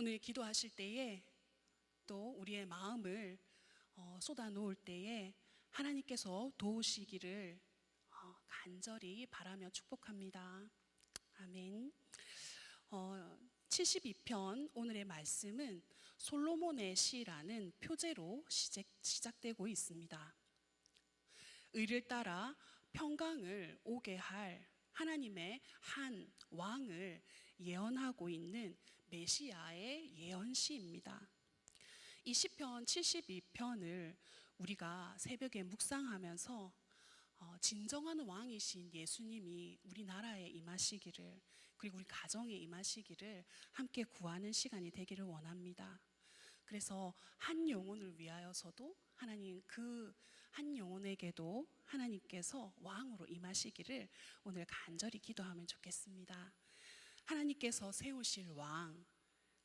오늘 기도하실 때에 또 우리의 마음을 어, 쏟아 놓을 때에 하나님께서 도우시기를 어, 간절히 바라며 축복합니다. 아멘. 어, 72편 오늘의 말씀은 솔로몬의 시라는 표제로 시작, 시작되고 있습니다. 의를 따라 평강을 오게 할 하나님의 한 왕을 예언하고 있는 메시아의 예언시입니다. 이 시편 72편을 우리가 새벽에 묵상하면서 어, 진정한 왕이신 예수님이 우리나라에 임하시기를 그리고 우리 가정에 임하시기를 함께 구하는 시간이 되기를 원합니다. 그래서 한 영혼을 위하여서도 하나님 그 한 영혼에게도 하나님께서 왕으로 임하시기를 오늘 간절히 기도하면 좋겠습니다. 하나님께서 세우실 왕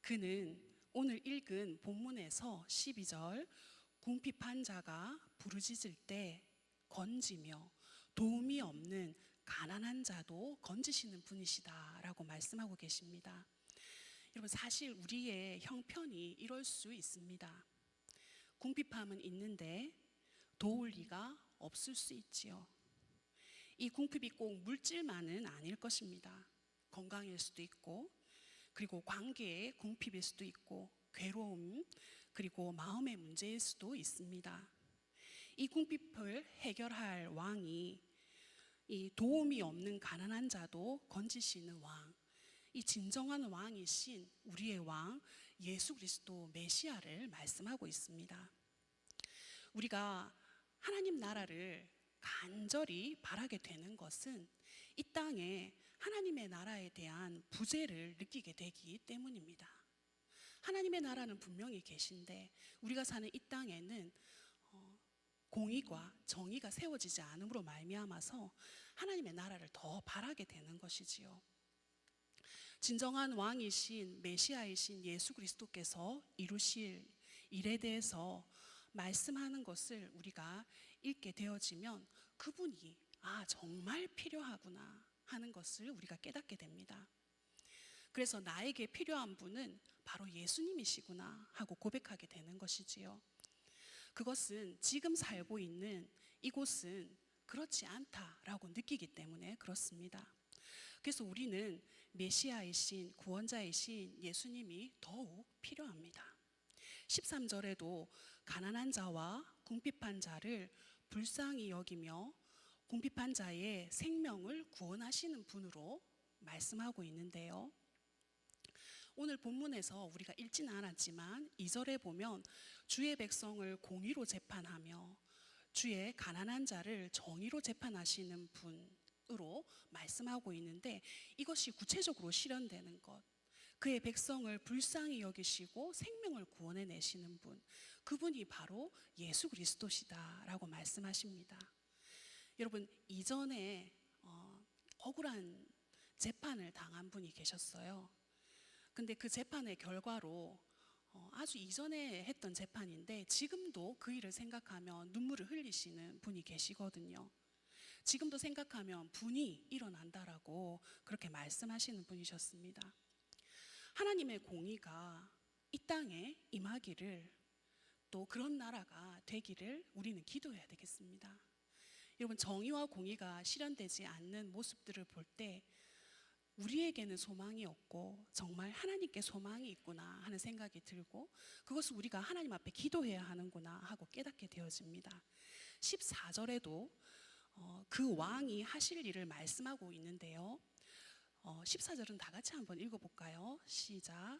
그는 오늘 읽은 본문에서 12절 궁핍한 자가 부르짖을 때 건지며 도움이 없는 가난한 자도 건지시는 분이시다라고 말씀하고 계십니다. 여러분 사실 우리의 형편이 이럴 수 있습니다. 궁핍함은 있는데 도울 리가 없을 수 있지요. 이 궁핍이 꼭 물질만은 아닐 것입니다. 건강일 수도 있고 그리고 관계의 궁핍일 수도 있고 괴로움 그리고 마음의 문제일 수도 있습니다. 이 궁핍을 해결할 왕이 이 도움이 없는 가난한 자도 건지시는 왕, 이 진정한 왕이신 우리의 왕 예수 그리스도 메시아를 말씀하고 있습니다. 우리가 하나님 나라를 간절히 바라게 되는 것은 이 땅에 하나님의 나라에 대한 부재를 느끼게 되기 때문입니다. 하나님의 나라는 분명히 계신데 우리가 사는 이 땅에는 어, 공의가 정의가 세워지지 않음으로 말미암아서 하나님의 나라를 더 바라게 되는 것이지요. 진정한 왕이신 메시아이신 예수 그리스도께서 이루실 일에 대해서 말씀하는 것을 우리가 읽게 되어지면 그분이 아 정말 필요하구나 하는 것을 우리가 깨닫게 됩니다. 그래서 나에게 필요한 분은 바로 예수님이시구나 하고 고백하게 되는 것이지요. 그것은 지금 살고 있는 이곳은 그렇지 않다라고 느끼기 때문에 그렇습니다. 그래서 우리는 메시아이신 구원자이신 예수님이 더욱 필요합니다. 13절에도 가난한 자와 궁핍한 자를 불쌍히 여기며 궁핍한 자의 생명을 구원하시는 분으로 말씀하고 있는데요. 오늘 본문에서 우리가 읽지는 않았지만 2절에 보면 주의 백성을 공의로 재판하며 주의 가난한 자를 정의로 재판하시는 분으로 말씀하고 있는데 이것이 구체적으로 실현되는 것. 그의 백성을 불쌍히 여기시고 생명을 구원해 내시는 분. 그분이 바로 예수 그리스도시다라고 말씀하십니다. 여러분, 이전에 어, 억울한 재판을 당한 분이 계셨어요. 근데 그 재판의 결과로 어, 아주 이전에 했던 재판인데 지금도 그 일을 생각하면 눈물을 흘리시는 분이 계시거든요. 지금도 생각하면 분이 일어난다라고 그렇게 말씀하시는 분이셨습니다. 하나님의 공의가 이 땅에 임하기를 또 그런 나라가 되기를 우리는 기도해야 되겠습니다. 여러분 정의와 공의가 실현되지 않는 모습들을 볼 때 우리에게는 소망이 없고 정말 하나님께 소망이 있구나 하는 생각이 들고 그것을 우리가 하나님 앞에 기도해야 하는구나 하고 깨닫게 되어집니다. 14절에도 어, 그 왕이 하실 일을 말씀하고 있는데요. 어, 14절은 다 같이 한번 읽어볼까요? 시작.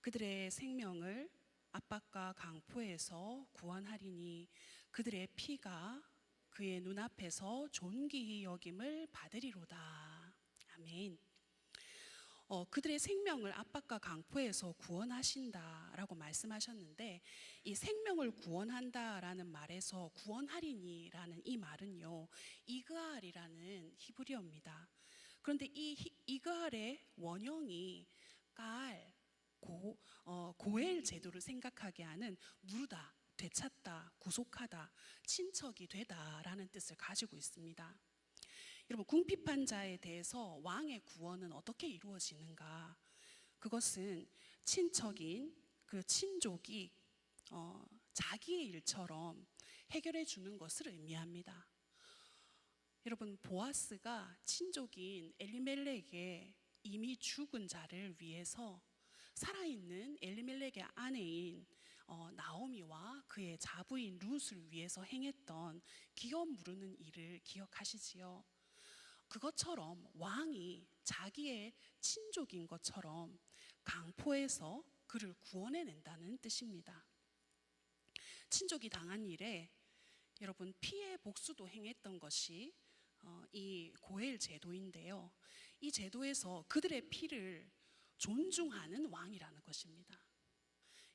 그들의 생명을 압박과 강포에서 구원하리니 그들의 피가 그의 눈앞에서 존귀히 여김을 받으리로다. 아멘. 어, 그들의 생명을 압박과 강포에서 구원하신다라고 말씀하셨는데 이 생명을 구원한다라는 말에서 구원하리니라는 이 말은요 이그알이라는 히브리어입니다. 그런데 이 히- 이그알의 원형이 깔, 고, 어, 고엘 제도를 생각하게 하는 무르다, 되찾다, 구속하다, 친척이 되다라는 뜻을 가지고 있습니다. 여러분 궁핍한 자에 대해서 왕의 구원은 어떻게 이루어지는가? 그것은 친척인 그 친족이 어, 자기의 일처럼 해결해 주는 것을 의미합니다. 여러분 보아스가 친족인 엘리멜렉의 이미 죽은 자를 위해서 살아있는 엘리멜렉의 아내인 어, 나오미와 그의 자부인 룻을 위해서 행했던 기업 무르는 일을 기억하시지요. 그것처럼 왕이 자기의 친족인 것처럼 강포에서 그를 구원해낸다는 뜻입니다. 친족이 당한 일에 여러분 피해 복수도 행했던 것이 어, 이 고엘 제도인데요. 이 제도에서 그들의 피를 존중하는 왕이라는 것입니다.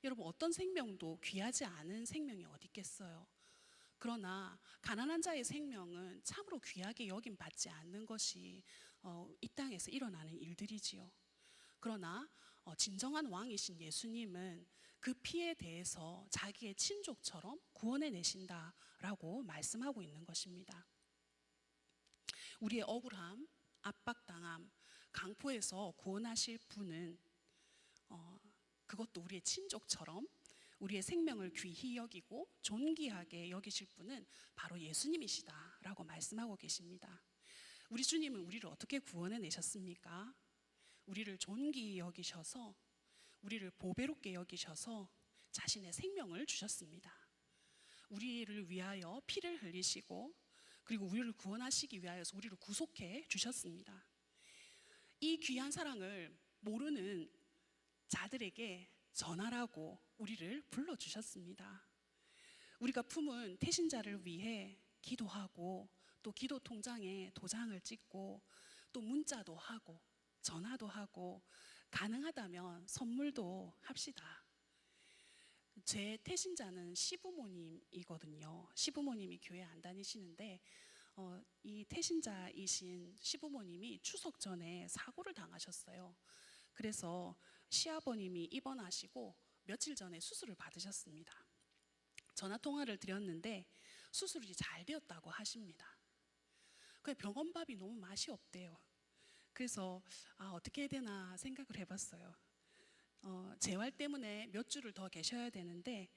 여러분 어떤 생명도 귀하지 않은 생명이 어디 있겠어요? 그러나 가난한 자의 생명은 참으로 귀하게 여김 받지 않는 것이 어, 이 땅에서 일어나는 일들이지요. 그러나 어, 진정한 왕이신 예수님은 그 피에 대해서 자기의 친족처럼 구원해 내신다라고 말씀하고 있는 것입니다. 우리의 억울함, 압박당함, 강포에서 구원하실 분은 어, 그것도 우리의 친족처럼 우리의 생명을 귀히 여기고 존귀하게 여기실 분은 바로 예수님이시다라고 말씀하고 계십니다. 우리 주님은 우리를 어떻게 구원해 내셨습니까? 우리를 존귀히 여기셔서 우리를 보배롭게 여기셔서 자신의 생명을 주셨습니다. 우리를 위하여 피를 흘리시고 그리고 우리를 구원하시기 위하여서 우리를 구속해 주셨습니다. 이 귀한 사랑을 모르는 자들에게 전하라고 우리를 불러 주셨습니다. 우리가 품은 태신자를 위해 기도하고 또 기도 통장에 도장을 찍고 또 문자도 하고 전화도 하고 가능하다면 선물도 합시다. 제 태신자는 시부모님이거든요. 시부모님이 교회 안 다니시는데 어, 이 태신자이신 시부모님이 추석 전에 사고를 당하셨어요. 그래서 시아버님이 입원하시고 며칠 전에 수술을 받으셨습니다. 전화 통화를 드렸는데 수술이 잘 되었다고 하십니다. 그 병원 밥이 너무 맛이 없대요. 그래서 아, 어떻게 해야 되나 생각을 해봤어요. 어, 재활 때문에 몇 주를 더 계셔야 되는데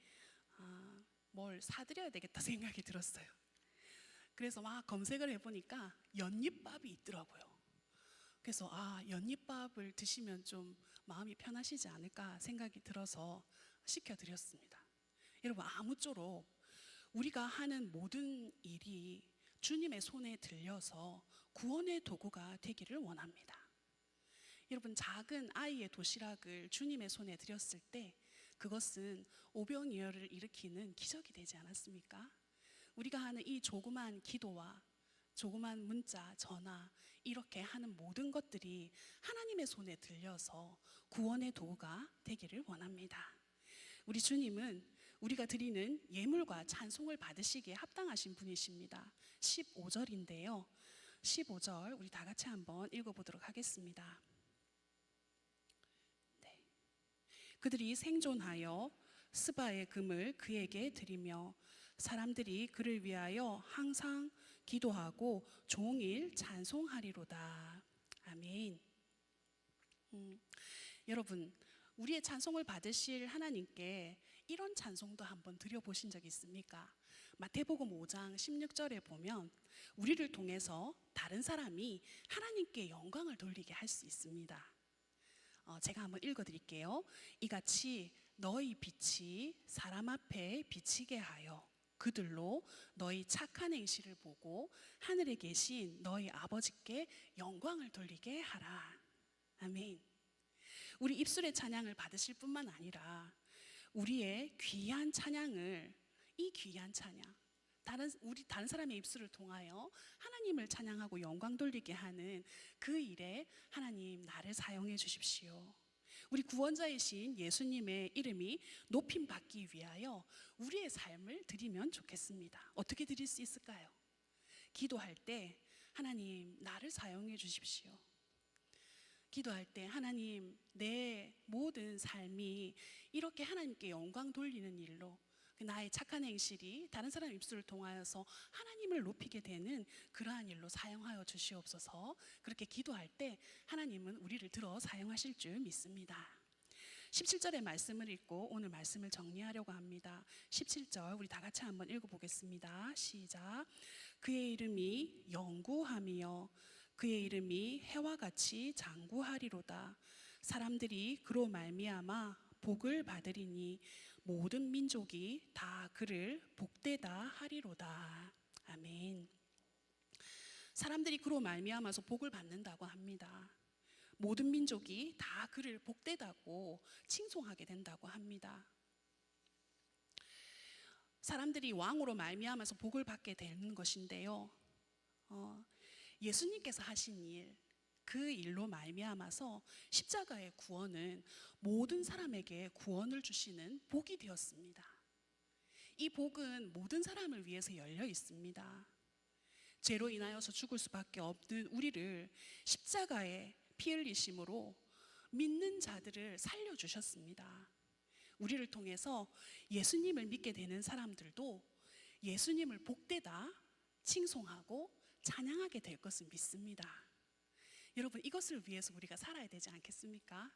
아, 뭘 사드려야 되겠다 생각이 들었어요. 그래서 막 검색을 해보니까 연잎밥이 있더라고요. 그래서 아 연잎밥을 드시면 좀 마음이 편하시지 않을까 생각이 들어서 시켜드렸습니다. 여러분 아무쪼록 우리가 하는 모든 일이 주님의 손에 들려서 구원의 도구가 되기를 원합니다. 여러분 작은 아이의 도시락을 주님의 손에 드렸을 때 그것은 오병이어를 일으키는 기적이 되지 않았습니까? 우리가 하는 이 조그만 기도와 조그만 문자, 전화 이렇게 하는 모든 것들이 하나님의 손에 들려서 구원의 도구가 되기를 원합니다. 우리 주님은 우리가 드리는 예물과 찬송을 받으시기에 합당하신 분이십니다. 15절인데요. 15절 우리 다 같이 한번 읽어보도록 하겠습니다. 네. 그들이 생존하여 스바의 금을 그에게 드리며 사람들이 그를 위하여 항상 기도하고 종일 찬송하리로다. 아멘. 음, 여러분, 우리의 찬송을 받으실 하나님께 이런 찬송도 한번 드려보신 적 있습니까? 마태복음 5장 16절에 보면 우리를 통해서 다른 사람이 하나님께 영광을 돌리게 할 수 있습니다. 어, 제가 한번 읽어드릴게요. 이같이 너희 빛이 사람 앞에 비치게 하여 그들로 너희 착한 행실을 보고 하늘에 계신 너희 아버지께 영광을 돌리게 하라. 아멘. 우리 입술의 찬양을 받으실 뿐만 아니라 우리의 귀한 찬양을 이 귀한 찬양 다른 우리 다른 사람의 입술을 통하여 하나님을 찬양하고 영광 돌리게 하는 그 일에 하나님 나를 사용해 주십시오. 우리 구원자이신 예수님의 이름이 높임 받기 위하여 우리의 삶을 드리면 좋겠습니다. 어떻게 드릴 수 있을까요? 기도할 때 하나님 나를 사용해 주십시오. 기도할 때 하나님 내 모든 삶이 이렇게 하나님께 영광 돌리는 일로 그 나의 착한 행실이 다른 사람 입술을 통하여서 하나님을 높이게 되는 그러한 일로 사용하여 주시옵소서. 그렇게 기도할 때 하나님은 우리를 들어 사용하실 줄 믿습니다. 17절의 말씀을 읽고 오늘 말씀을 정리하려고 합니다. 17절 우리 다 같이 한번 읽어 보겠습니다. 시작. 그의 이름이 영구함이요 그의 이름이 해와 같이 장구하리로다. 사람들이 그로 말미암아 복을 받으리니 모든 민족이 다 그를 복되다 하리로다. 아멘. 사람들이 그로 말미암아서 복을 받는다고 합니다. 모든 민족이 다 그를 복되다고 칭송하게 된다고 합니다. 사람들이 왕으로 말미암아서 복을 받게 되는 것인데요. 어, 예수님께서 하신 일, 그 일로 말미암아서 십자가의 구원은 모든 사람에게 구원을 주시는 복이 되었습니다. 이 복은 모든 사람을 위해서 열려 있습니다. 죄로 인하여서 죽을 수밖에 없는 우리를 십자가에 피 흘리심으로 믿는 자들을 살려 주셨습니다. 우리를 통해서 예수님을 믿게 되는 사람들도 예수님을 복되다 칭송하고 찬양하게 될 것을 믿습니다. 여러분 이것을 위해서 우리가 살아야 되지 않겠습니까?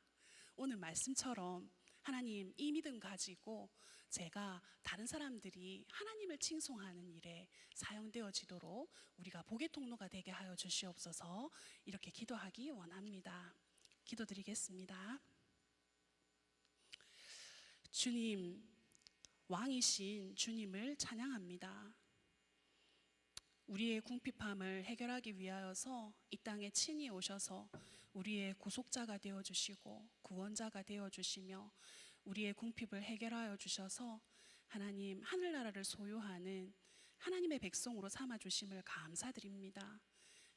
오늘 말씀처럼 하나님 이 믿음 가지고 제가 다른 사람들이 하나님을 칭송하는 일에 사용되어지도록 우리가 복의 통로가 되게 하여 주시옵소서 이렇게 기도하기 원합니다. 기도드리겠습니다. 주님, 왕이신 주님을 찬양합니다. 우리의 궁핍함을 해결하기 위하여서 이 땅에 친히 오셔서 우리의 구속자가 되어 주시고 구원자가 되어 주시며 우리의 궁핍을 해결하여 주셔서 하나님 하늘나라를 소유하는 하나님의 백성으로 삼아 주심을 감사드립니다.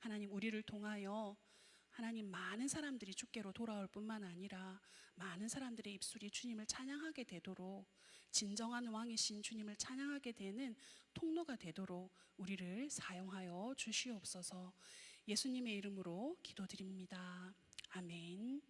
하나님 우리를 통하여 하나님 많은 사람들이 주께로 돌아올 뿐만 아니라 많은 사람들의 입술이 주님을 찬양하게 되도록 진정한 왕이신 주님을 찬양하게 되는 통로가 되도록 우리를 사용하여 주시옵소서 예수님의 이름으로 기도드립니다. 아멘.